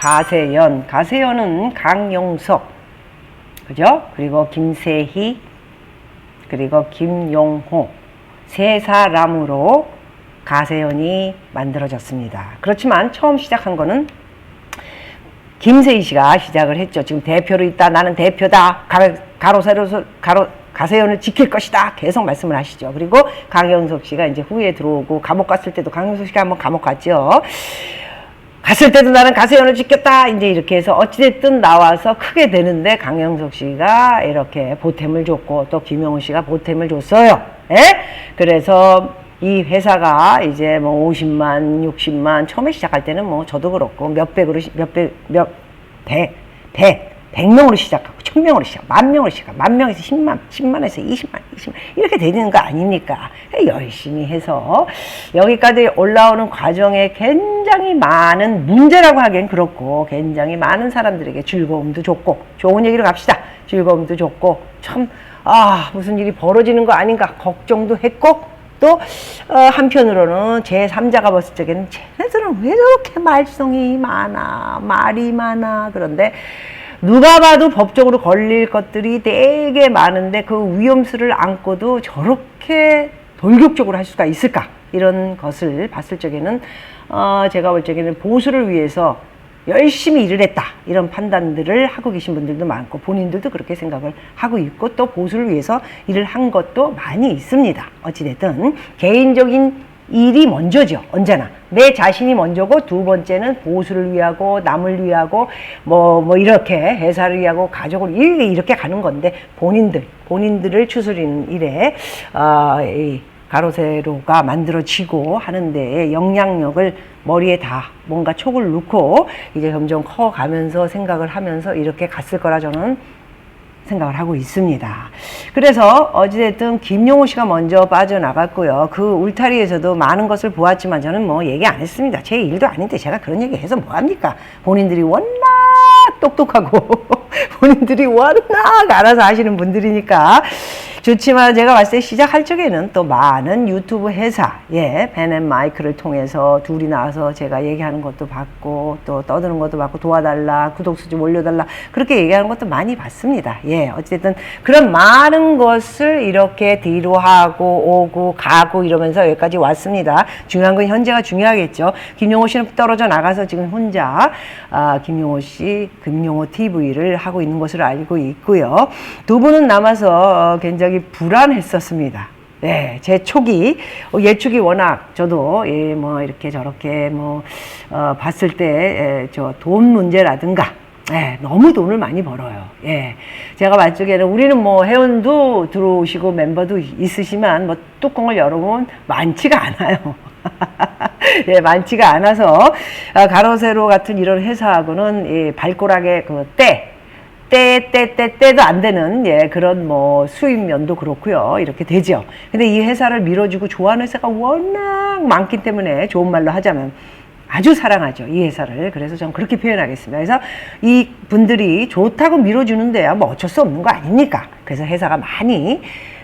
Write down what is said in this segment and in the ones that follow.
가세연, 가세연은 강용석, 그죠? 그리고 김세희, 그리고 김용호 세 사람으로 가세연이 만들어졌습니다. 그렇지만 처음 시작한 거는 김세희 씨가 시작을 했죠. 지금 대표로 있다. 나는 대표다. 가, 가로 세로 가로 가세연을 지킬 것이다. 계속 말씀을 하시죠. 그리고 강영석 씨가 이제 후에 들어오고 감옥 갔을 때도 강영석 씨가 한번 감옥 갔죠. 갔을 때도 나는 가세연을 지켰다. 이제 이렇게 해서 어찌됐든 나와서 크게 되는데 강영석 씨가 이렇게 보탬을 줬고 또 김영훈 씨가 보탬을 줬어요. 예? 그래서 이 회사가 이제 뭐 50만, 60만 처음에 시작할 때는 뭐 저도 그렇고 몇 백으로 시- 몇백 몇 백 백, 백 명으로 시작하고 천 명으로 시작, 만 명으로 시작, 만 명에서 10만, 10만에서 20만, 20만 이렇게 되는 거 아닙니까? 열심히 해서 여기까지 올라오는 과정에 굉장히 많은 문제라고 하기엔 그렇고 굉장히 많은 사람들에게 즐거움도 줬고 좋은 얘기로 갑시다. 즐거움도 줬고 참 아 무슨 일이 벌어지는 거 아닌가 걱정도 했고 또 어, 한편으로는 제 3자가 봤을 적에는 쟤네들은 왜 저렇게 말썽이 많아 말이 많아 그런데 누가 봐도 법적으로 걸릴 것들이 되게 많은데 그 위험수를 안고도 저렇게 돌격적으로 할 수가 있을까 이런 것을 봤을 적에는 어, 제가 볼 적에는 보수를 위해서 열심히 일을 했다. 이런 판단들을 하고 계신 분들도 많고 본인들도 그렇게 생각을 하고 있고 또 보수를 위해서 일을 한 것도 많이 있습니다. 어찌됐든 개인적인 일이 먼저죠 언제나. 내 자신이 먼저고 두 번째는 보수를 위하고 남을 위하고 뭐뭐 이렇게 회사를 위하고 가족을 이렇게 이렇게 가는 건데 본인들 본인들을 추스리는 일에 어, 이 가로세로가 만들어지고 하는데 영향력을 머리에 다 뭔가 촉을 놓고 이제 점점 커가면서 생각을 하면서 이렇게 갔을 거라 저는 생각을 하고 있습니다. 그래서 어찌됐든 김용호 씨가 먼저 빠져나갔고요. 그 울타리에서도 많은 것을 보았지만 저는 뭐 얘기 안 했습니다. 제 일도 아닌데 제가 그런 얘기 해서 뭐합니까? 본인들이 워낙 똑똑하고 본인들이 워낙 알아서 하시는 분들이니까 좋지만 제가 봤을 때 시작할 적에는 또 많은 유튜브 회사, 예, 벤앤 마이크를 통해서 둘이 나와서 제가 얘기하는 것도 봤고 또 떠드는 것도 봤고 도와달라, 구독수 좀 올려달라 그렇게 얘기하는 것도 많이 봤습니다. 예, 어쨌든 그런 많은 것을 이렇게 뒤로 하고 오고 가고 이러면서 여기까지 왔습니다. 중요한 건 현재가 중요하겠죠. 김용호 씨는 떨어져 나가서 지금 혼자 아, 김용호 씨, 김용호 TV를 하고 있는 것으로 알고 있고요. 두 분은 남아서 어, 굉장히 불안했었습니다. 네, 제 어, 예측이 워낙 저도 예, 뭐 이렇게 저렇게 뭐 어, 봤을 때 저 돈 문제라든가 예, 너무 돈을 많이 벌어요. 예. 제가 말쪽에는 우리는 뭐 회원도 들어오시고 멤버도 있으시지만 뭐 뚜껑을 열어보면 많지가 않아요. 예, 많지가 않아서 아, 가로세로 같은 이런 회사하고는 이 발꼬락의 그 때, 때, 때, 때, 때도 안 되는 예, 그런 뭐 수입면도 그렇고요. 이렇게 되죠. 근데 이 회사를 밀어주고 좋아하는 회사가 워낙 많기 때문에 좋은 말로 하자면 아주 사랑하죠. 이 회사를. 그래서 저는 그렇게 표현하겠습니다. 그래서 이 분들이 좋다고 밀어주는데야 뭐 어쩔 수 없는 거 아닙니까? 그래서 회사가 많이,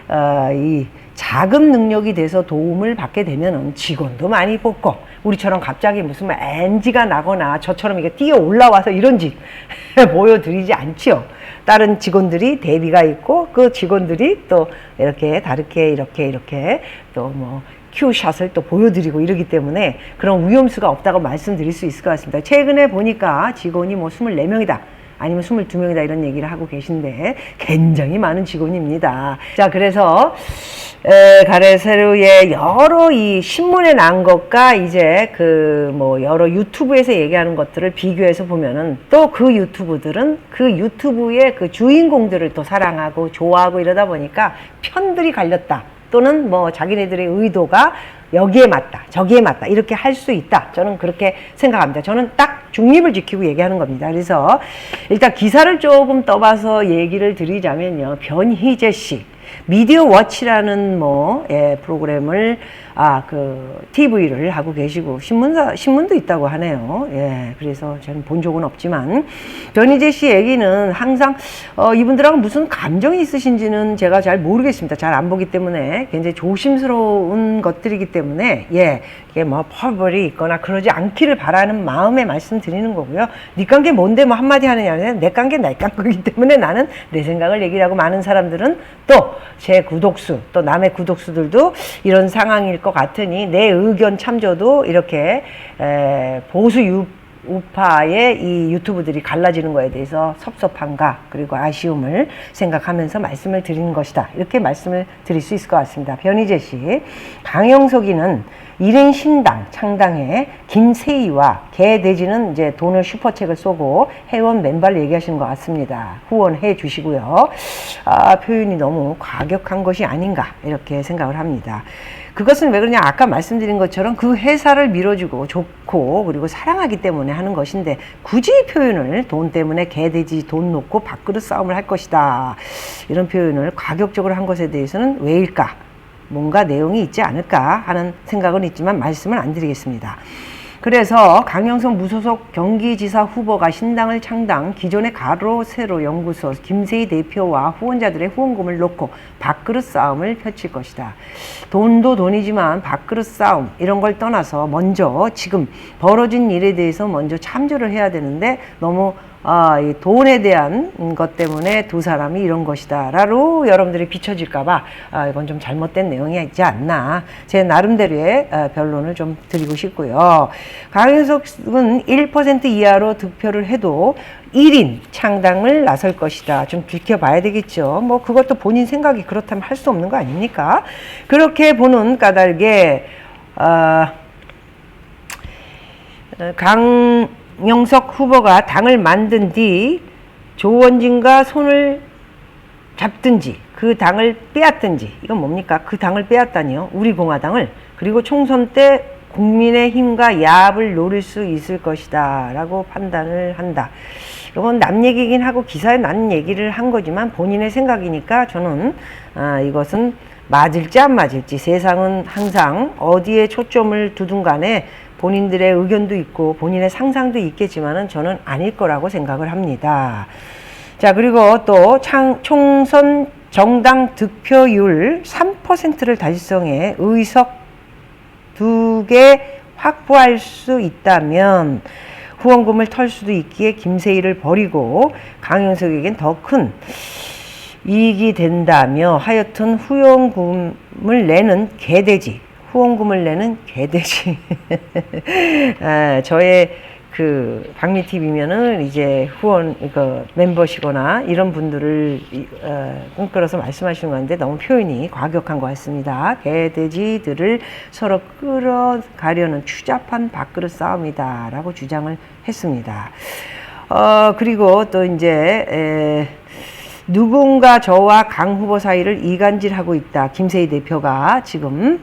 어, 이 자금 능력이 돼서 도움을 받게 되면은 직원도 많이 뽑고 우리처럼 갑자기 무슨 뭐 NG가 나거나 저처럼 이게 뛰어 올라와서 이런지 보여드리지 않지요. 다른 직원들이 대비가 있고 그 직원들이 또 이렇게 다르게 이렇게 이렇게 또뭐 큐샷을 또 보여드리고 이러기 때문에 그런 위험수가 없다고 말씀드릴 수 있을 것 같습니다. 최근에 보니까 직원이 뭐 24명이다. 아니면 22명이다 이런 얘기를 하고 계신데 굉장히 많은 직원입니다. 자, 그래서 에, 가레세루의 여러 이 신문에 난 것과 이제 그 뭐 여러 유튜브에서 얘기하는 것들을 비교해서 보면은 또 그 유튜브들은 그 유튜브의 그 주인공들을 또 사랑하고 좋아하고 이러다 보니까 편들이 갈렸다. 또는 뭐 자기네들의 의도가 여기에 맞다, 저기에 맞다, 이렇게 할 수 있다. 저는 그렇게 생각합니다. 저는 딱 중립을 지키고 얘기하는 겁니다. 그래서 일단 기사를 조금 떠봐서 얘기를 드리자면요. 변희재 씨. 미디어 워치라는 뭐 예, 프로그램을 아 그 TV를 하고 계시고 신문사 신문도 있다고 하네요. 예, 그래서 저는 본 적은 없지만 전희재 씨 얘기는 항상 어, 이분들하고 무슨 감정이 있으신지는 제가 잘 모르겠습니다. 잘 안 보기 때문에 굉장히 조심스러운 것들이기 때문에 예, 이게 뭐 퍼블이 있거나 그러지 않기를 바라는 마음에 말씀드리는 거고요. 네 관계 뭔데 뭐 한마디 하느냐 아니라 내 관계 내 관계이기 때문에 나는 내 생각을 얘기를 하고 많은 사람들은 또 제 구독수 또 남의 구독수들도 이런 상황일 것 같으니 내 의견 참조도 이렇게 에, 보수 유 우파의 이 유튜브들이 갈라지는 거에 대해서 섭섭함과 그리고 아쉬움을 생각하면서 말씀을 드리는 것이다. 이렇게 말씀을 드릴 수 있을 것 같습니다. 변희재 씨, 강영석이는 1인 신당 창당에 김세희와 개돼지는 이제 돈을 슈퍼책을 쏘고 회원 맨발 얘기하시는 것 같습니다. 후원해 주시고요. 아, 표현이 너무 과격한 것이 아닌가 이렇게 생각을 합니다. 그것은 왜 그러냐 아까 말씀드린 것처럼 그 회사를 밀어주고 좋고 그리고 사랑하기 때문에 하는 것인데 굳이 표현을 돈 때문에 개돼지 돈 놓고 밥그릇 싸움을 할 것이다 이런 표현을 과격적으로 한 것에 대해서는 왜일까 뭔가 내용이 있지 않을까 하는 생각은 있지만 말씀을 안 드리겠습니다. 그래서 강영선 무소속 경기지사 후보가 신당을 창당, 기존의 가로 세로 연구소 김세희 대표와 후원자들의 후원금을 놓고 밥그릇 싸움을 펼칠 것이다. 돈도 돈이지만 밥그릇 싸움 이런 걸 떠나서 먼저 지금 벌어진 일에 대해서 먼저 참조를 해야 되는데 너무 아, 이 돈에 대한 것 때문에 두 사람이 이런 것이다. 라로 여러분들이 비춰질까봐, 아, 이건 좀 잘못된 내용이 있지 않나. 제 나름대로의 아, 변론을 좀 드리고 싶고요. 강윤석은 1% 이하로 득표를 해도 1인 창당을 나설 것이다. 좀 지켜봐야 되겠죠. 뭐 그것도 본인 생각이 그렇다면 할 수 없는 거 아닙니까? 그렇게 보는 까닭에, 아, 어, 강 영석 후보가 당을 만든 뒤 조원진과 손을 잡든지 그 당을 빼앗든지 이건 뭡니까? 그 당을 빼앗다니요. 우리 공화당을 그리고 총선 때 국민의 힘과 야합을 노릴 수 있을 것이다 라고 판단을 한다. 이건 남 얘기긴 하고 기사에 난 얘기를 한 거지만 본인의 생각이니까 저는 아, 이것은 맞을지 안 맞을지 세상은 항상 어디에 초점을 두든 간에 본인들의 의견도 있고 본인의 상상도 있겠지만은 저는 아닐 거라고 생각을 합니다. 자, 그리고 또 창, 총선 정당 득표율 3%를 달성해 의석 두 개 확보할 수 있다면 후원금을 털 수도 있기에 김세희를 버리고 강영석에겐 더 큰 이익이 된다며 하여튼 후원금을 내는 개돼지 후원금을 내는 개돼지 아, 저의 그 박미 TV면은 이제 후원 그 멤버시거나 이런 분들을 이- 어, 꿈꾸어서 말씀하시는 건데 너무 표현이 과격한 것 같습니다. 개돼지들을 서로 끌어가려는 추잡한 밥그릇 싸움이다라고 주장을 했습니다. 어 그리고 또 이제 에, 누군가 저와 강 후보 사이를 이간질하고 있다. 김세희 대표가 지금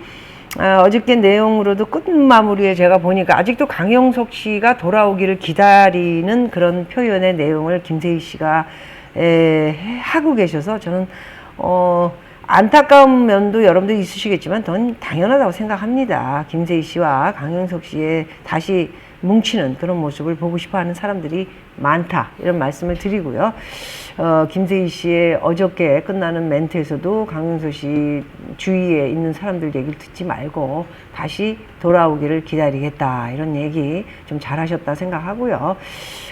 아, 어저께 내용으로도 끝 마무리에 제가 보니까 아직도 강영석 씨가 돌아오기를 기다리는 그런 표현의 내용을 김세희 씨가 에, 하고 계셔서 저는 어, 안타까운 면도 여러분들 있으시겠지만 전 당연하다고 생각합니다. 김세희 씨와 강영석 씨의 다시 뭉치는 그런 모습을 보고 싶어 하는 사람들이 많다. 이런 말씀을 드리고요. 어, 김세희 씨의 어저께 끝나는 멘트에서도 강영석 씨 주위에 있는 사람들 얘기를 듣지 말고 다시 돌아오기를 기다리겠다. 이런 얘기 좀 잘하셨다 생각하고요.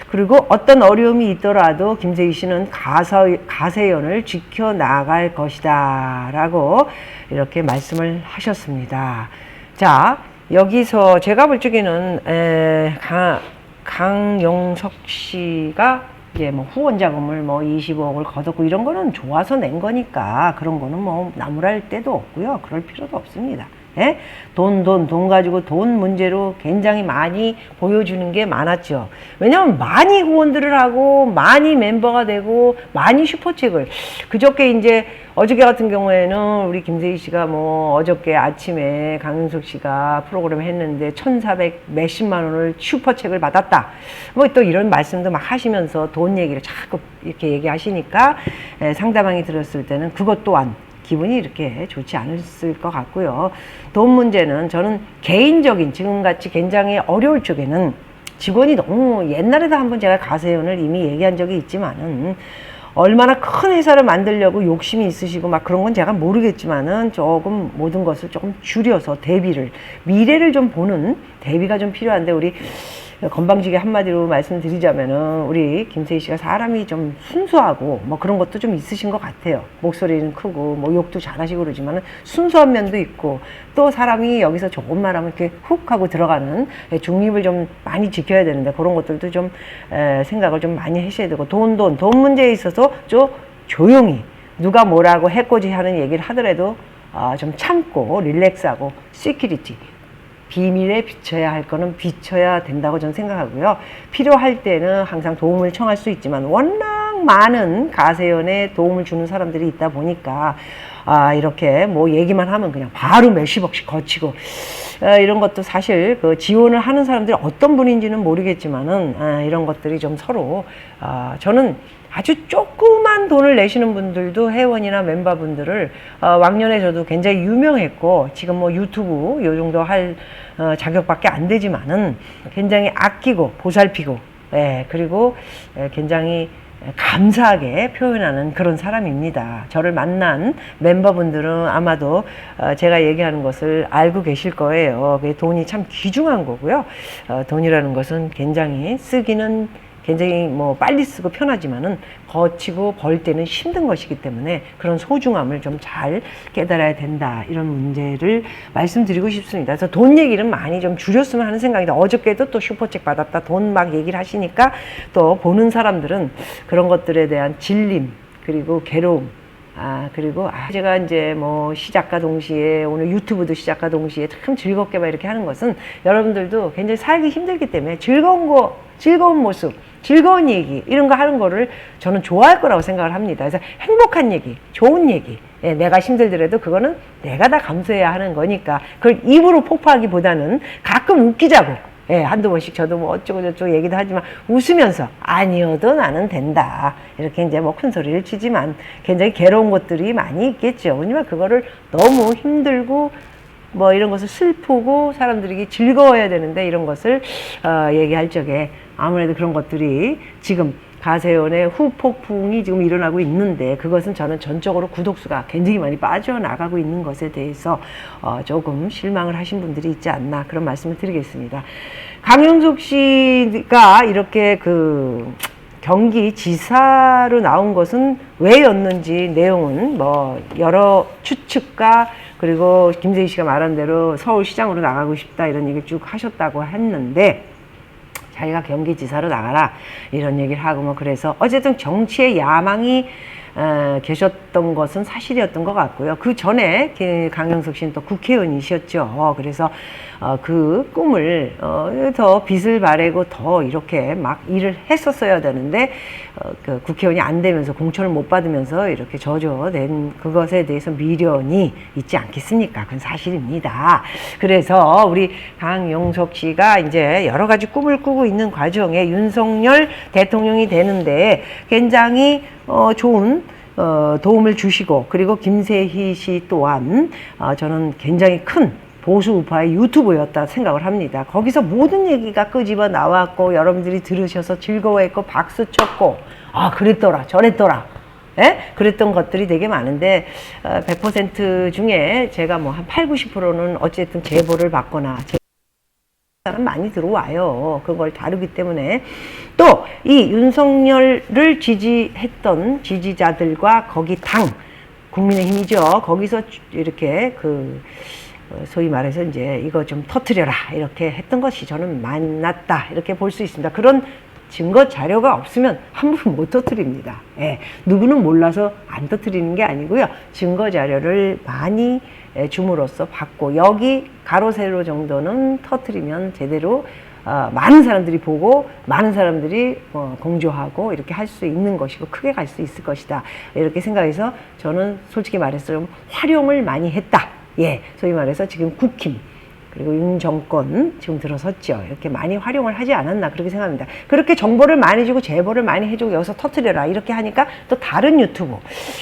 그리고 어떤 어려움이 있더라도 김세희 씨는 가서, 가세연을 지켜나갈 것이다. 라고 이렇게 말씀을 하셨습니다. 자, 여기서 제가 볼 적에는 에, 강, 강용석 씨가 이제 뭐 후원 자금을 뭐 25억을 거뒀고 이런 거는 좋아서 낸 거니까 그런 거는 뭐 나무랄 데도 없고요. 그럴 필요도 없습니다. 예? 돈, 돈, 돈 가지고 돈 문제로 굉장히 많이 보여주는 게 많았죠. 왜냐면 많이 후원들을 하고, 많이 멤버가 되고, 많이 슈퍼책을. 그저께 이제, 어저께 같은 경우에는 우리 김세희 씨가 뭐, 어저께 아침에 강윤석 씨가 프로그램 했는데, 1,400 몇십만 원을 슈퍼책을 받았다. 뭐 또 이런 말씀도 막 하시면서 돈 얘기를 자꾸 이렇게 얘기하시니까, 에, 상대방이 들었을 때는 그것 또한 기분이 이렇게 좋지 않았을 것 같고요. 돈 문제는 저는 개인적인 지금같이 굉장히 어려울 적에는 직원이 너무 옛날에도 한번 제가 가세연을 이미 얘기한 적이 있지만은 얼마나 큰 회사를 만들려고 욕심이 있으시고 막 그런 건 제가 모르겠지만은 조금 모든 것을 조금 줄여서 대비를 미래를 좀 보는 대비가 좀 필요한데 우리 건방지게 한마디로 말씀드리자면은 우리 김세희 씨가 사람이 좀 순수하고 뭐 그런 것도 좀 있으신 것 같아요. 목소리는 크고 뭐 욕도 잘하시고 그러지만은 순수한 면도 있고 또 사람이 여기서 조금 말하면 이렇게 훅 하고 들어가는 중립을 좀 많이 지켜야 되는데 그런 것들도 좀 에, 생각을 좀 많이 하셔야 되고 돈, 돈, 돈 문제에 있어서 좀 조용히 누가 뭐라고 해코지 하는 얘기를 하더라도 아, 좀 참고 릴렉스하고 시큐리티 비밀에 비춰야 할 거는 비춰야 된다고 저는 생각하고요. 필요할 때는 항상 도움을 청할 수 있지만 워낙 많은 가세연에 도움을 주는 사람들이 있다 보니까 아 이렇게 뭐 얘기만 하면 그냥 바로 몇십억씩 거치고 아, 이런 것도 사실 그 지원을 하는 사람들이 어떤 분인지는 모르겠지만은 아, 이런 것들이 좀 서로 아, 저는 아주 조 그만 돈을 내시는 분들도 회원이나 멤버분들을 어, 왕년에 저도 굉장히 유명했고 지금 뭐 유튜브 요 정도 할 어, 자격밖에 안 되지만은 굉장히 아끼고 보살피고 예, 그리고 예, 굉장히 감사하게 표현하는 그런 사람입니다. 저를 만난 멤버분들은 아마도 어, 제가 얘기하는 것을 알고 계실 거예요. 돈이 참 귀중한 거고요. 어, 돈이라는 것은 굉장히 쓰기는 굉장히 뭐 빨리 쓰고 편하지만은 거치고 벌 때는 힘든 것이기 때문에 그런 소중함을 좀 잘 깨달아야 된다 이런 문제를 말씀드리고 싶습니다. 그래서 돈 얘기는 많이 좀 줄였으면 하는 생각이다. 어저께도 또 슈퍼책 받았다 돈 막 얘기를 하시니까 또 보는 사람들은 그런 것들에 대한 질림 그리고 괴로움 아, 그리고, 아, 제가 이제 뭐 시작과 동시에 오늘 유튜브도 시작과 동시에 참 즐겁게 막 이렇게 하는 것은 여러분들도 굉장히 살기 힘들기 때문에 즐거운 거, 즐거운 모습, 즐거운 얘기, 이런 거 하는 거를 저는 좋아할 거라고 생각을 합니다. 그래서 행복한 얘기, 좋은 얘기, 예, 내가 힘들더라도 그거는 내가 다 감수해야 하는 거니까 그걸 입으로 폭파하기보다는 가끔 웃기자고 예, 한두 번씩 저도 뭐 어쩌고저쩌고 얘기도 하지만 웃으면서 아니어도 나는 된다. 이렇게 이제 뭐 큰 소리를 치지만 굉장히 괴로운 것들이 많이 있겠죠. 왜냐면 그거를 너무 힘들고 뭐 이런 것을 슬프고 사람들이 즐거워야 되는데 이런 것을 어, 얘기할 적에 아무래도 그런 것들이 지금 가세연의 후폭풍이 지금 일어나고 있는데 그것은 저는 전적으로 구독수가 굉장히 많이 빠져나가고 있는 것에 대해서 어, 조금 실망을 하신 분들이 있지 않나 그런 말씀을 드리겠습니다. 강영석 씨가 이렇게 그 경기 지사로 나온 것은 왜였는지 내용은 뭐 여러 추측과 그리고 김세희 씨가 말한 대로 서울시장으로 나가고 싶다 이런 얘기를 쭉 하셨다고 했는데 자기가 경기지사로 나가라. 이런 얘기를 하고 뭐 그래서 어쨌든 정치의 야망이 어, 계셨던 것은 사실이었던 것 같고요. 그 전에 그 강영석 씨는 또 국회의원이셨죠. 그래서 어, 그 꿈을 어, 더 빛을 바래고 더 이렇게 막 일을 했었어야 되는데 어, 그 국회의원이 안 되면서 공천을 못 받으면서 이렇게 저조된 그것에 대해서 미련이 있지 않겠습니까? 그건 사실입니다. 그래서 우리 강영석 씨가 이제 여러 가지 꿈을 꾸고 있는 과정에 윤석열 대통령이 되는데 굉장히 어, 좋은 어, 도움을 주시고 그리고 김세희 씨 또한 어, 저는 굉장히 큰 보수 우파의 유튜버였다 생각을 합니다. 거기서 모든 얘기가 끄집어 나왔고 여러분들이 들으셔서 즐거워했고 박수 쳤고 아 그랬더라 저랬더라 예? 그랬던 것들이 되게 많은데 어, 100% 중에 제가 뭐 한 8, 90%는 어쨌든 제보를 받거나 많이 들어와요. 그걸 다루기 때문에 또 이 윤석열을 지지했던 지지자들과 거기 당 국민의힘이죠. 거기서 이렇게 그 어, 소위 말해서 이제 이거 좀 터트려라 이렇게 했던 것이 저는 만났다 이렇게 볼 수 있습니다. 그런 증거 자료가 없으면 함부로 못 터트립니다. 예, 누구는 몰라서 안 터트리는 게 아니고요. 증거 자료를 많이 예, 줌으로써 받고 여기 가로 세로 정도는 터트리면 제대로 어, 많은 사람들이 보고 많은 사람들이 어, 공조하고 이렇게 할 수 있는 것이고 크게 갈 수 있을 것이다 이렇게 생각해서 저는 솔직히 말해서 좀 활용을 많이 했다 예 소위 말해서 지금 국힘 그리고 윤 정권 지금 들어섰죠. 이렇게 많이 활용을 하지 않았나 그렇게 생각합니다. 그렇게 정보를 많이 주고 제보를 많이 해주고 여기서 터트려라 이렇게 하니까 또 다른 유튜브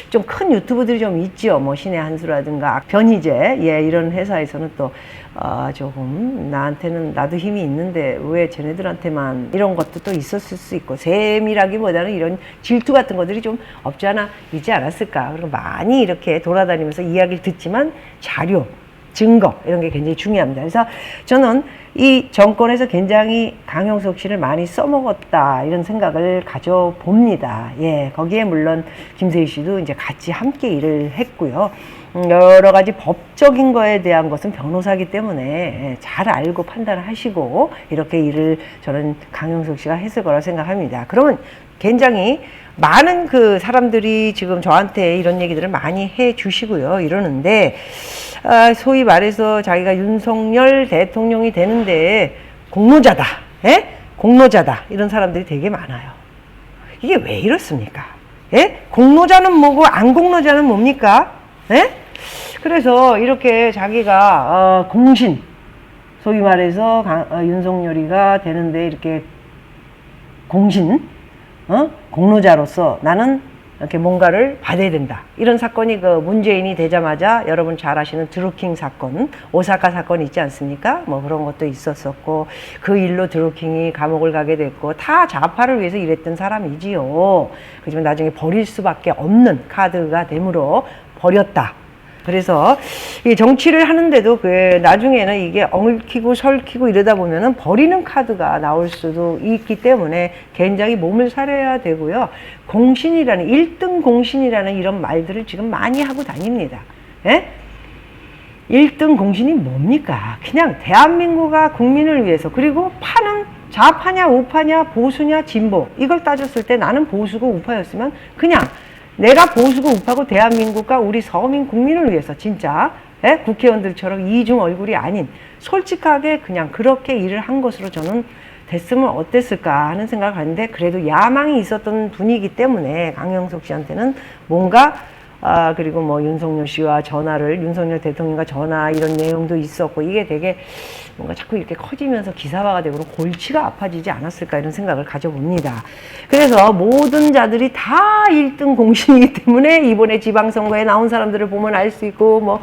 좀 큰 유튜브들이 좀 있죠. 뭐 신의 한수라든가 변희재 예 이런 회사에서는 또 어, 조금 나한테는 나도 힘이 있는데 왜 쟤네들한테만 이런 것도 또 있었을 수 있고 세밀하기보다는 이런 질투 같은 것들이 좀 없지 않아 있지 않았을까. 그리고 많이 이렇게 돌아다니면서 이야기를 듣지만 자료 증거 이런 게 굉장히 중요합니다. 그래서 저는 이 정권에서 굉장히 강용석 씨를 많이 써먹었다 이런 생각을 가져봅니다. 예, 거기에 물론 김세희 씨도 이제 같이 함께 일을 했고요. 음, 여러 가지 법적인 거에 대한 것은 변호사기 때문에 예, 잘 알고 판단을 하시고 이렇게 일을 저는 강용석 씨가 했을 거라 생각합니다. 그러면 굉장히 많은 그 사람들이 지금 저한테 이런 얘기들을 많이 해 주시고요. 이러는데, 아, 소위 말해서 자기가 윤석열 대통령이 되는데 공로자다. 예? 공로자다. 이런 사람들이 되게 많아요. 이게 왜 이렇습니까? 예? 공로자는 뭐고 안 공로자는 뭡니까? 예? 그래서 이렇게 자기가 어, 공신 소위 말해서 강- 어, 윤석열이가 되는데 이렇게 공신 어? 공로자로서 나는 이렇게 뭔가를 받아야 된다. 이런 사건이 그 문재인이 되자마자 여러분 잘 아시는 드루킹 사건, 오사카 사건 있지 않습니까? 뭐 그런 것도 있었었고 그 일로 드루킹이 감옥을 가게 됐고 다 좌파를 위해서 일했던 사람이지요. 그지만 나중에 버릴 수밖에 없는 카드가 되므로 버렸다. 그래서 이 정치를 하는데도 그 나중에는 이게 엉키고 설키고 이러다 보면은 버리는 카드가 나올 수도 있기 때문에 굉장히 몸을 사려야 되고요. 공신이라는 일등 공신이라는 이런 말들을 지금 많이 하고 다닙니다. 예? 1등 공신이 뭡니까? 그냥 대한민국과 국민을 위해서 그리고 파는 좌파냐 우파냐 보수냐 진보 이걸 따졌을 때 나는 보수고 우파였으면 그냥 내가 보수고 우파고 대한민국과 우리 서민 국민을 위해서 진짜 예? 국회의원들처럼 이중 얼굴이 아닌 솔직하게 그냥 그렇게 일을 한 것으로 저는 됐으면 어땠을까 하는 생각을 하는데 그래도 야망이 있었던 분이기 때문에 강영석 씨한테는 뭔가 아, 그리고 뭐 윤석열 씨와 전화를, 윤석열 대통령과 전화 이런 내용도 있었고, 이게 되게 뭔가 자꾸 이렇게 커지면서 기사화가 되고 골치가 아파지지 않았을까 이런 생각을 가져봅니다. 그래서 모든 자들이 다 1등 공신이기 때문에 이번에 지방선거에 나온 사람들을 보면 알 수 있고, 뭐, 아,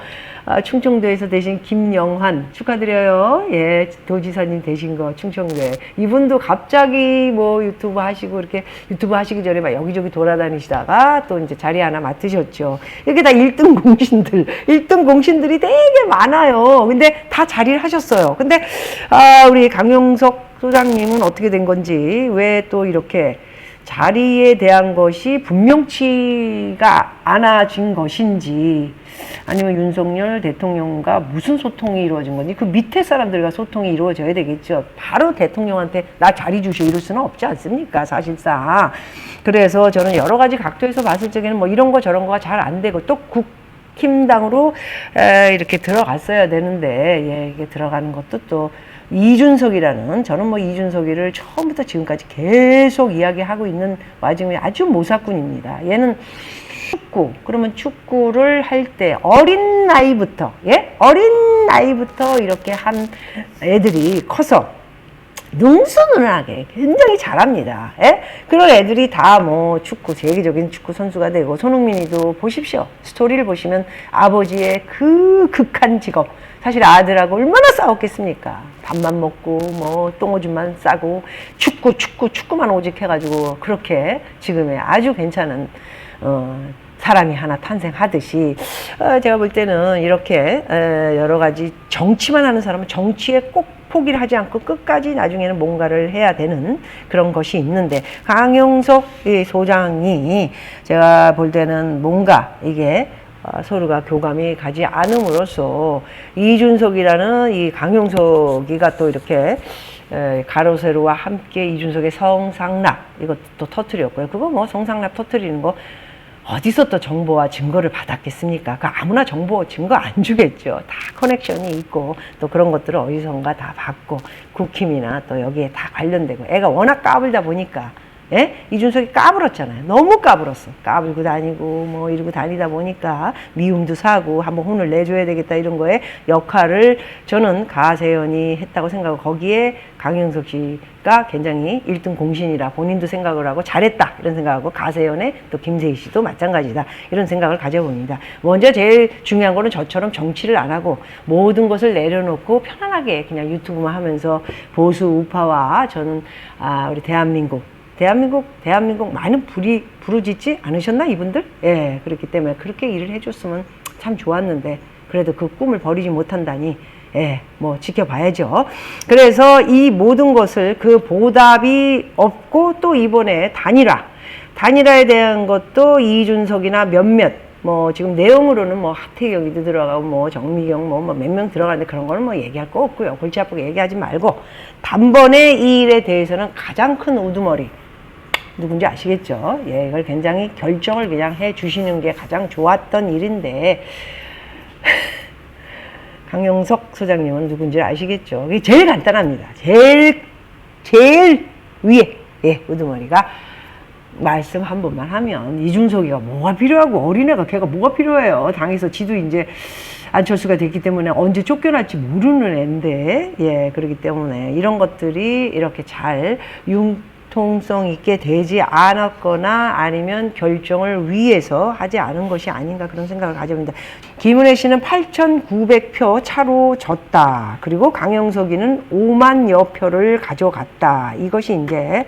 충청도에서 대신 김영환 축하드려요. 예, 도지사님 되신 거 충청도에 이분도 갑자기 뭐 유튜브 하시고 이렇게 유튜브 하시기 전에 막 여기저기 돌아다니시다가 또 이제 자리 하나 맡으셨죠. 이렇게 다 1등 공신들, 1등 공신들이 되게 많아요. 근데 다 자리를 하셨어요. 근데 아, 우리 강용석 소장님은 어떻게 된 건지 왜 또 이렇게 자리에 대한 것이 분명치가 않아진 것인지 아니면 윤석열 대통령과 무슨 소통이 이루어진 건지 그 밑에 사람들과 소통이 이루어져야 되겠죠. 바로 대통령한테 나 자리 주시오 이럴 수는 없지 않습니까? 사실상. 그래서 저는 여러 가지 각도에서 봤을 적에는 뭐 이런 거 저런 거가 잘 안 되고 또 국, 힘당으로 에, 이렇게 들어갔어야 되는데 예, 이게 들어가는 것도 또 이준석이라는 저는 뭐 이준석이를 처음부터 지금까지 계속 이야기하고 있는 와중에 아주 모사꾼입니다. 얘는 축구 그러면 축구를 할 때 어린 나이부터 예 어린 나이부터 이렇게 한 애들이 커서 능수능하게 굉장히 잘합니다. 예? 그런 애들이 다 뭐 축구 세계적인 축구 선수가 되고 손흥민이도 보십시오. 스토리를 보시면 아버지의 그 극한 직업 사실 아들하고 얼마나 싸웠겠습니까? 밥만 먹고 뭐 똥오줌만 싸고 축구 축구 축구만 오직 해가지고 그렇게 지금의 아주 괜찮은 어, 사람이 하나 탄생하듯이 어, 제가 볼 때는 이렇게 에, 여러 가지 정치만 하는 사람은 정치에 꼭 포기를 하지 않고 끝까지 나중에는 뭔가를 해야 되는 그런 것이 있는데 강용석 이 소장이 제가 볼 때는 뭔가 이게 어, 서로가 교감이 가지 않음으로써 이준석이라는 이 강용석이가 또 이렇게 에, 가로세로와 함께 이준석의 성상납 이것도 또 터트렸고요. 그거 뭐 성상납 터트리는 거 어디서 또 정보와 증거를 받았겠습니까? 그 아무나 정보 증거 안 주겠죠. 다 커넥션이 있고 또 그런 것들을 어디선가 다 받고 국힘이나 또 여기에 다 관련되고 애가 워낙 까불다 보니까 예? 이준석이 까불었잖아요. 너무 까불었어. 까불고 다니고 뭐 이러고 다니다 보니까 미움도 사고 한번 혼을 내줘야 되겠다 이런 거에 역할을 저는 가세연이 했다고 생각하고 거기에 강영석 씨가 굉장히 일등 공신이라 본인도 생각을 하고 잘했다 이런 생각하고 가세연의 또 김세희 씨도 마찬가지다 이런 생각을 가져봅니다. 먼저 제일 중요한 거는 저처럼 정치를 안 하고 모든 것을 내려놓고 편안하게 그냥 유튜브만 하면서 보수 우파와 저는 아 우리 대한민국 대한민국 대한민국 많은 불이 부르짖지 않으셨나 이분들? 예 그렇기 때문에 그렇게 일을 해줬으면 참 좋았는데 그래도 그 꿈을 버리지 못한다니 예, 뭐 지켜봐야죠. 그래서 이 모든 것을 그 보답이 없고 또 이번에 단일화, 단일화에 대한 것도 이준석이나 몇몇 뭐 지금 내용으로는 뭐 하태경이도 들어가고 뭐 정미경 뭐 몇 명 들어가는데 그런 거는 뭐 얘기할 거 없고요. 골치 아프게 얘기하지 말고 단번에 이 일에 대해서는 가장 큰 우두머리 누군지 아시겠죠? 예, 이걸 굉장히 결정을 그냥 해 주시는 게 가장 좋았던 일인데 강용석 소장님은 누군지 아시겠죠? 이게 제일 간단합니다. 제일 제일 위에 예, 우두머리가 말씀 한 번만 하면 이준석이가 뭐가 필요하고 어린애가 걔가 뭐가 필요해요. 당에서 지도 이제 안철수가 됐기 때문에 언제 쫓겨날지 모르는 애인데 예 그렇기 때문에 이런 것들이 이렇게 잘 융 통성 있게 되지 않았거나 아니면 결정을 위해서 하지 않은 것이 아닌가 그런 생각을 가져봅니다. 김은혜 씨는 8,900표 차로 졌다. 그리고 강영석이는 5만여 표를 가져갔다. 이것이 이제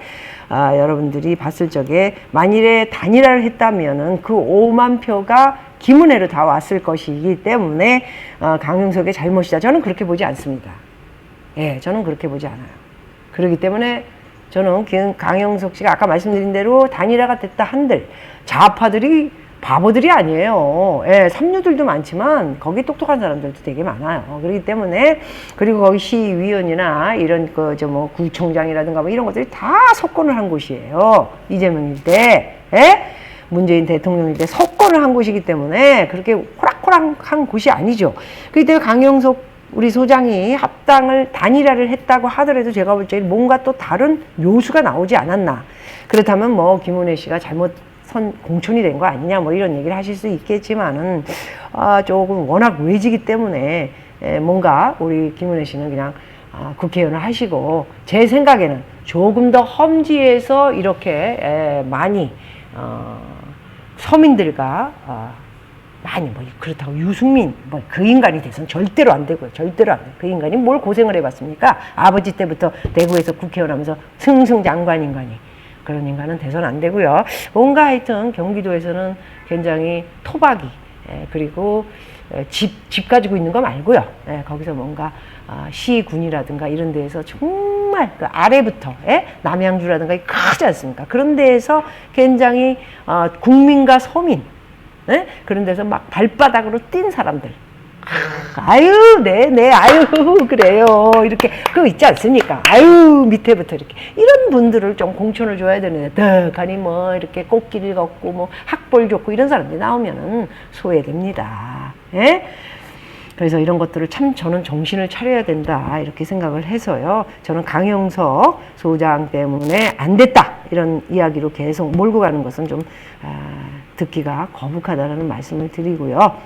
아, 여러분들이 봤을 적에 만일에 단일화를 했다면은 그 5만 표가 김은혜로 다 왔을 것이기 때문에 어, 강용석의 잘못이다. 저는 그렇게 보지 않습니다. 예, 저는 그렇게 보지 않아요. 그렇기 때문에 저는 김- 강영석 씨가 아까 말씀드린 대로 단일화가 됐다 한들 좌파들이 바보들이 아니에요. 예, 삼류들도 많지만 거기 똑똑한 사람들도 되게 많아요. 그렇기 때문에 그리고 거기 시위원이나 이런 그저뭐 구청장이라든가 뭐 이런 것들이 다 석권을 한 곳이에요. 이재명일 때, 예? 문재인 대통령일 때 석권을 한 곳이기 때문에 그렇게 호락호락한 곳이 아니죠. 그렇기 때문에 강영석 우리 소장이 합당을 단일화를 했다고 하더라도 제가 볼 적에 뭔가 또 다른 묘수가 나오지 않았나. 그렇다면 뭐 김은혜 씨가 잘못 선 공천이 된 거 아니냐 뭐 이런 얘기를 하실 수 있겠지만은 아 조금 워낙 외지기 때문에 에, 뭔가 우리 김은혜 씨는 그냥 아, 국회의원을 하시고 제 생각에는 조금 더 험지에서 이렇게 에, 많이 어, 서민들과 어, 많이 뭐 그렇다고 유승민 뭐 그 인간이 돼서는 절대로 안 되고요. 절대로 안 돼요. 그 인간이 뭘 고생을 해봤습니까? 아버지 때부터 대구에서 국회의원 하면서 승승장관 인간이 그런 인간은 돼서는 안 되고요. 뭔가 하여튼 경기도에서는 굉장히 토박이 예, 그리고 에, 집, 집 가지고 있는 거 말고요. 예, 거기서 뭔가 아, 시군이라든가 이런 데에서 정말 그 아래부터 예? 남양주라든가 크지 않습니까? 그런 데에서 굉장히 어, 국민과 서민 예? 그런 데서 막 발바닥으로 뛴 사람들. 아유, 네, 네, 아유, 그래요. 이렇게, 그거 있지 않습니까? 아유, 밑에부터 이렇게. 이런 분들을 좀 공천을 줘야 되는데, 덕하니 뭐, 이렇게 꽃길 걷고, 뭐, 학벌 좋고, 이런 사람들이 나오면은 소외됩니다. 예? 그래서 이런 것들을 참 저는 정신을 차려야 된다 이렇게 생각을 해서요. 저는 강영석 소장 때문에 안 됐다 이런 이야기로 계속 몰고 가는 것은 좀 아, 듣기가 거북하다라는 말씀을 드리고요.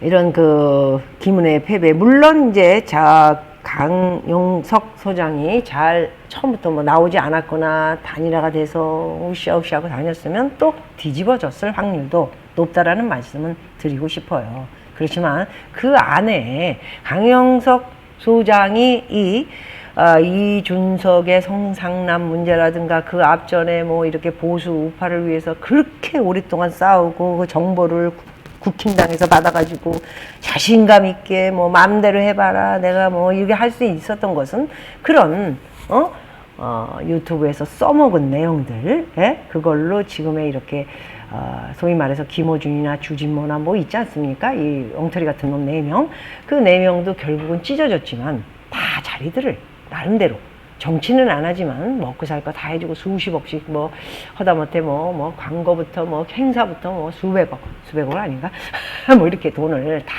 이런 그 김은혜의 패배 물론 이제 자 강용석 소장이 잘 처음부터 뭐 나오지 않았거나 단일화가 돼서 우시아우시 하고 다녔으면 또 뒤집어졌을 확률도 높다라는 말씀은 드리고 싶어요. 그렇지만 그 안에 강영석 소장이 이 아, 이준석의 성상남 문제라든가 그 앞전에 뭐 이렇게 보수 우파를 위해서 그렇게 오랫동안 싸우고 그 정보를 국- 국힘당에서 받아가지고 자신감 있게 뭐 마음대로 해봐라 내가 뭐 이렇게 할 수 있었던 것은 그런 어? 어, 유튜브에서 써먹은 내용들 예? 그걸로 지금의 이렇게 어, 소위 말해서 김호준이나 주진모나 뭐 있지 않습니까? 이 엉터리 같은 놈 네 명. 그 네 명도 결국은 찢어졌지만 다 자리들을 나름대로 정치는 안 하지만 먹고 살 거 다 해주고 수십억씩 뭐 허다못해 뭐 뭐 광고부터 뭐 행사부터 뭐 수백억 수백억 아닌가 뭐 이렇게 돈을 다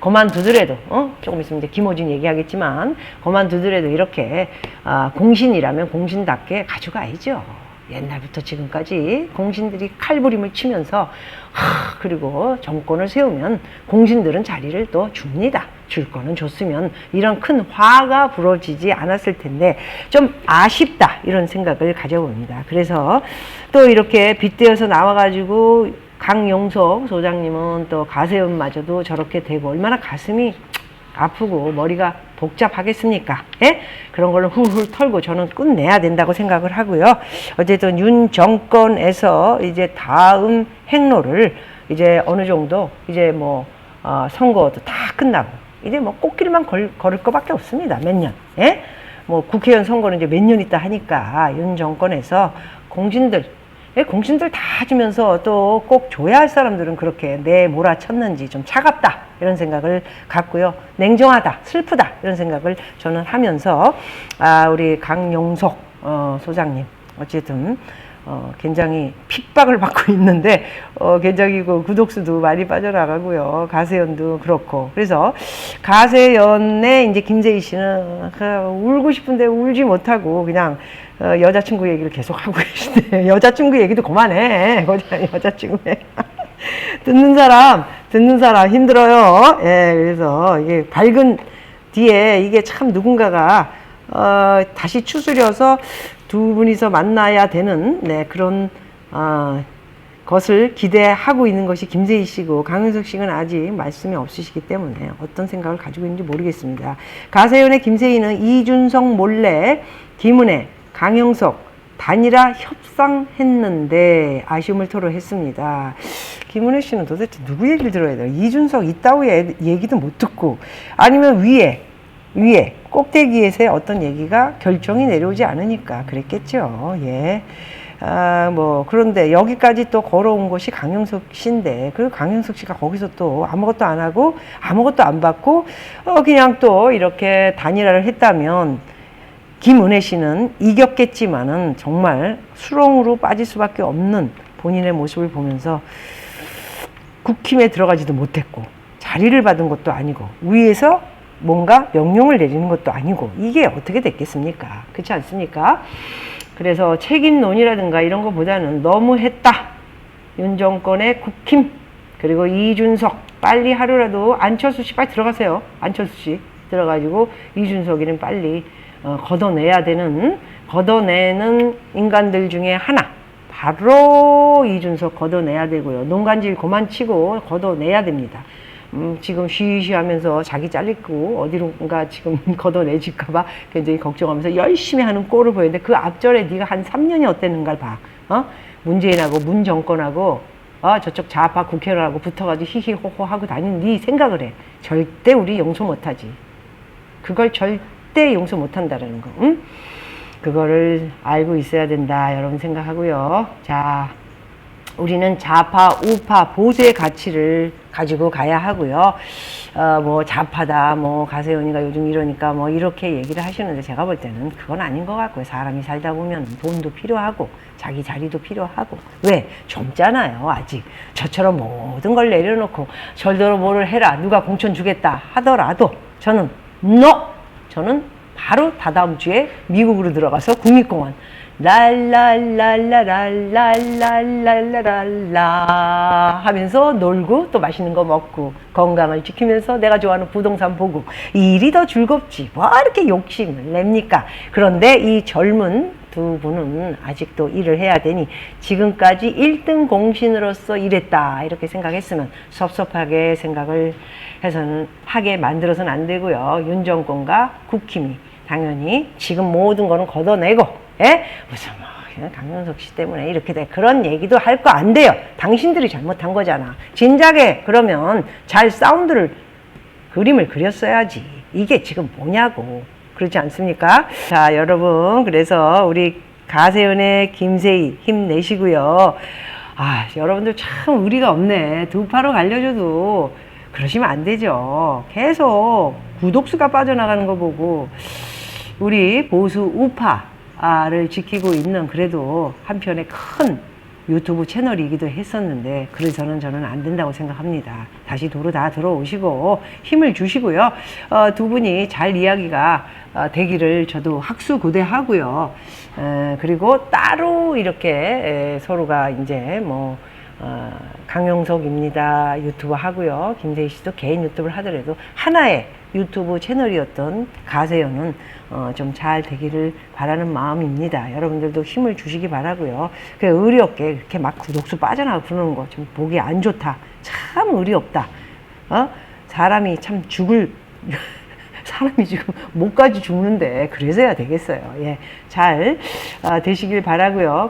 그만두더라도 어 조금 있으면 이제 김호준 얘기하겠지만 그만두더라도 이렇게 아 공신이라면 공신답게 가져가야죠 옛날부터 지금까지 공신들이 칼부림을 치면서 하, 그리고 정권을 세우면 공신들은 자리를 또 줍니다. 줄 거는 줬으면 이런 큰 화가 불어지지 않았을 텐데 좀 아쉽다 이런 생각을 가져봅니다. 그래서 또 이렇게 빗대어서 나와가지고 강용석 소장님은 또 가세연마저도 저렇게 되고 얼마나 가슴이 아프고 머리가 복잡하겠습니까? 예? 그런 걸로 훌훌 털고 저는 끝내야 된다고 생각을 하고요. 어쨌든 윤 정권에서 이제 다음 행로를 이제 어느 정도 이제 뭐 어, 선거도 다 끝나고 이제 뭐 꽃길만 걸, 걸을 것밖에 없습니다. 몇 년. 예? 뭐 국회의원 선거는 이제 몇 년 있다 하니까 윤 정권에서 공신들 예, 공신들 다 주면서 또 꼭 줘야 할 사람들은 그렇게 내 몰아쳤는지 좀 차갑다 이런 생각을 갖고요. 냉정하다 슬프다 이런 생각을 저는 하면서 아 우리 강용석 어, 소장님 어쨌든 어, 굉장히 핍박을 받고 있는데 어, 굉장히 그 구독수도 많이 빠져나가고요. 가세연도 그렇고. 그래서 가세연의 이제 김세희 씨는 그 울고 싶은데 울지 못하고 그냥 어, 여자친구 얘기를 계속 하고 계시네 여자친구 얘기도 그만해. 여자친구 듣는 사람 듣는 사람 힘들어요. 예 그래서 이게 밝은 뒤에 이게 참 누군가가 어, 다시 추스려서 두 분이서 만나야 되는 네, 그런 어, 것을 기대하고 있는 것이 김세희 씨고 강윤석 씨는 아직 말씀이 없으시기 때문에 어떤 생각을 가지고 있는지 모르겠습니다. 가세연의 김세희는 이준석 몰래 김은혜, 강영석 단일화 협상했는데 아쉬움을 토로했습니다. 김은혜 씨는 도대체 누구 얘기를 들어야 돼요? 이준석 이따위의 얘기도 못 듣고 아니면 위에 위에 꼭대기에서의 어떤 얘기가 결정이 내려오지 않으니까 그랬겠죠. 예. 아, 뭐, 그런데 여기까지 또 걸어온 것이 강영석 씨인데, 그 강영석 씨가 거기서 또 아무것도 안 하고, 아무것도 안 받고, 어, 그냥 또 이렇게 단일화를 했다면, 김은혜 씨는 이겼겠지만은 정말 수렁으로 빠질 수밖에 없는 본인의 모습을 보면서 국힘에 들어가지도 못했고, 자리를 받은 것도 아니고, 위에서 뭔가 명령을 내리는 것도 아니고 이게 어떻게 됐겠습니까? 그렇지 않습니까? 그래서 책임론이라든가 이런 것보다는 너무 했다. 윤 정권의 국힘 그리고 이준석 빨리 하루라도 안철수 씨 빨리 들어가세요. 안철수 씨 들어가지고 이준석이는 빨리 어, 걷어내야 되는 걷어내는 인간들 중에 하나 바로 이준석 걷어내야 되고요. 농간질 그만 치고 걷어내야 됩니다. 음, 지금 쉬쉬 하면서 자기 잘리고 어디론가 지금 걷어내질까봐 굉장히 걱정하면서 열심히 하는 꼴을 보이는데 그 앞절에 네가 한 3년이 어땠는가를 봐. 어? 문재인하고 문 정권하고 어, 저쪽 좌파 국회의원하고 붙어가지고 히히호호 하고 다니는 네 생각을 해. 절대 우리 용서 못하지. 그걸 절대 용서 못 한다라는 거. 응? 그거를 알고 있어야 된다. 여러분 생각하고요. 자, 우리는 좌파, 우파, 보수의 가치를 가지고 가야 하고요. 어, 뭐, 좌파다, 뭐, 가세연이가 요즘 이러니까 뭐, 이렇게 얘기를 하시는데 제가 볼 때는 그건 아닌 것 같고요. 사람이 살다 보면 돈도 필요하고, 자기 자리도 필요하고. 왜? 젊잖아요, 아직. 저처럼 모든 걸 내려놓고, 절대로 뭐를 해라, 누가 공천 주겠다 하더라도, 저는, NO! 저는 바로 다다음 주에 미국으로 들어가서 국립공원, 랄랄랄랄랄랄랄랄라 하면서 놀고 또 맛있는 거 먹고 건강을 지키면서 내가 좋아하는 부동산 보고 이 일이 더 즐겁지. 뭐 이렇게 욕심을 냅니까? 그런데 이 젊은 두 분은 아직도 일을 해야 되니 지금까지 1등 공신으로서 일했다 이렇게 생각했으면 섭섭하게 생각을 해서는 하게 만들어서는 안 되고요. 윤정권과 국힘이 당연히 지금 모든 거는 걷어내고 예? 무슨 뭐 강윤석 씨 때문에 이렇게 돼 그런 얘기도 할 거 안 돼요. 당신들이 잘못한 거잖아. 진작에 그러면 잘 사운드를 그림을 그렸어야지. 이게 지금 뭐냐고. 그렇지 않습니까? 자, 여러분. 그래서 우리 가세연의 김세희 힘내시고요. 아, 여러분들 참 의리가 없네. 두 파로 갈려줘도 그러시면 안 되죠. 계속 구독수가 빠져나가는 거 보고 우리 보수 우파 를 지키고 있는 그래도 한편의 큰 유튜브 채널이기도 했었는데 그래서는 저는 안 된다고 생각합니다. 다시 도로 다 들어오시고 힘을 주시고요. 어, 두 분이 잘 이야기가 어, 되기를 저도 학수고대하고요. 에, 그리고 따로 이렇게 에, 서로가 이제 뭐 어, 강용석입니다. 유튜브 하고요. 김세희 씨도 개인 유튜브를 하더라도 하나의 유튜브 채널이었던 가세요는 어, 좀 잘 되기를 바라는 마음입니다. 여러분들도 힘을 주시기 바라고요. 그 의리 없게 이렇게 막 구독수 빠져나가 그러는 거 좀 보기 안 좋다. 참 의리 없다. 어? 사람이 참 죽을 사람이 지금 목까지 죽는데 그래서야 되겠어요. 예, 잘 어, 되시길 바라고요.